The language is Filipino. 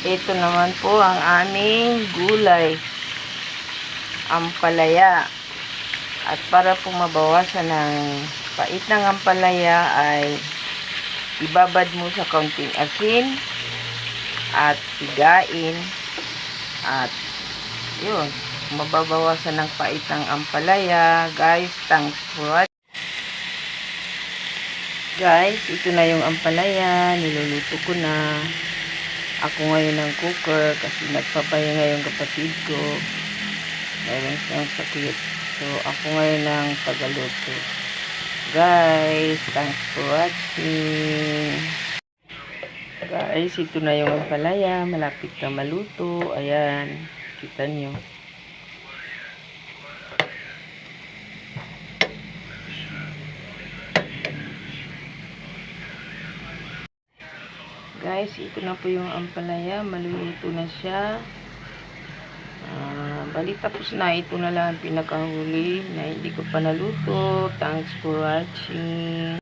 Ito naman po ang aming gulay. Ampalaya. At para po mabawasan ng pait ng ampalaya ay ibabad mo sa kaunting asin at pigain at yun mababawasan ng pait ng ampalaya guys thanks for watching guys ito na yung ampalaya niluluto ko na ako ngayon ng cooker kasi nagpapahinga yung kapatid ko. Meron siyang sakit. So ako ngayon ng tagaluto. Guys thanks for watching. Guys ito na yung ampalaya malapit na maluto. Ayan. Kita nyo guys ito na po yung ampalaya. Maluluto na siya. Ah, bali tapos na. Ito na lang ang pinakahuli na hindi ko pa naluto. Thanks for watching